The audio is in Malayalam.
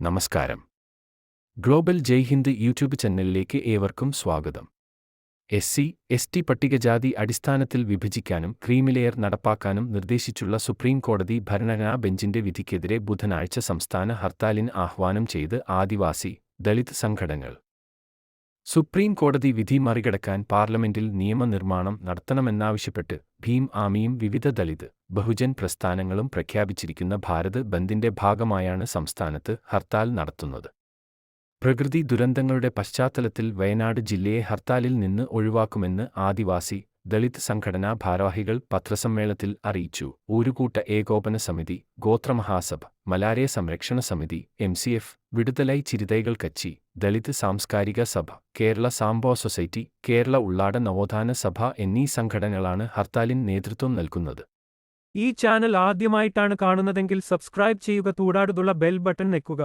നമസ്കാരം. ഗ്ലോബൽ ജയ് ഹിന്ദ് യൂട്യൂബ് ചാനലിലേക്ക് ഏവർക്കും സ്വാഗതം. എസ് സി എസ് ടി പട്ടികജാതി അടിസ്ഥാനത്തിൽ വിഭജിക്കാനും ക്രീമിലെയർ നടപ്പാക്കാനും നിർദ്ദേശിച്ചുള്ള സുപ്രീം കോടതി ഭരണഘടനാ ബെഞ്ചിന്റെ വിധിക്കെതിരെ ബുധനാഴ്ച സംസ്ഥാന ഹർത്താലിന് ആഹ്വാനം ചെയ്ത് ആദിവാസി ദളിത് സംഘടനകൾ. സുപ്രീം കോടതി വിധി മറികടക്കാൻ പാർലമെന്റിൽ നിയമനിർമ്മാണം നടത്തണമെന്നാവശ്യപ്പെട്ട് ഭീം ആമിയും വിവിധ ദളിത് ബഹുജൻ പ്രസ്ഥാനങ്ങളും പ്രഖ്യാപിച്ചിരിക്കുന്ന ഭാരത് ബന്ദിന്റെ ഭാഗമായാണ് സംസ്ഥാനത്ത് ഹർത്താൽ നടത്തുന്നത്. പ്രകൃതി ദുരന്തങ്ങളുടെ പശ്ചാത്തലത്തിൽ വയനാട് ജില്ലയെ ഹർത്താലിൽ നിന്ന് ഒഴിവാക്കുമെന്ന് ആദിവാസി ദളിത് സംഘടനാ ഭാരവാഹികൾ പത്രസമ്മേളനത്തിൽ അറിയിച്ചു. ഊരുകൂട്ട ഏകോപന സമിതി ഗോത്രമഹാസഭ മലാരിയ സംരക്ഷണ സമിതി എം സി എഫ് വിടുതലായി ചിരിതൈകൾ കച്ചി ദളിത് സാംസ്കാരിക സഭ കേരള സാംബോ സൊസൈറ്റി കേരള ഉള്ളാട നവോത്ഥാന സഭ എന്നീ സംഘടനകളാണ് ഹർത്താലിന് നേതൃത്വം നൽകുന്നത്. ഈ ചാനൽ ആദ്യമായിട്ടാണ് കാണുന്നതെങ്കിൽ സബ്സ്ക്രൈബ് ചെയ്യുക കൂടാടുള്ള ബെൽ ബട്ടൺ ഞെക്കുക.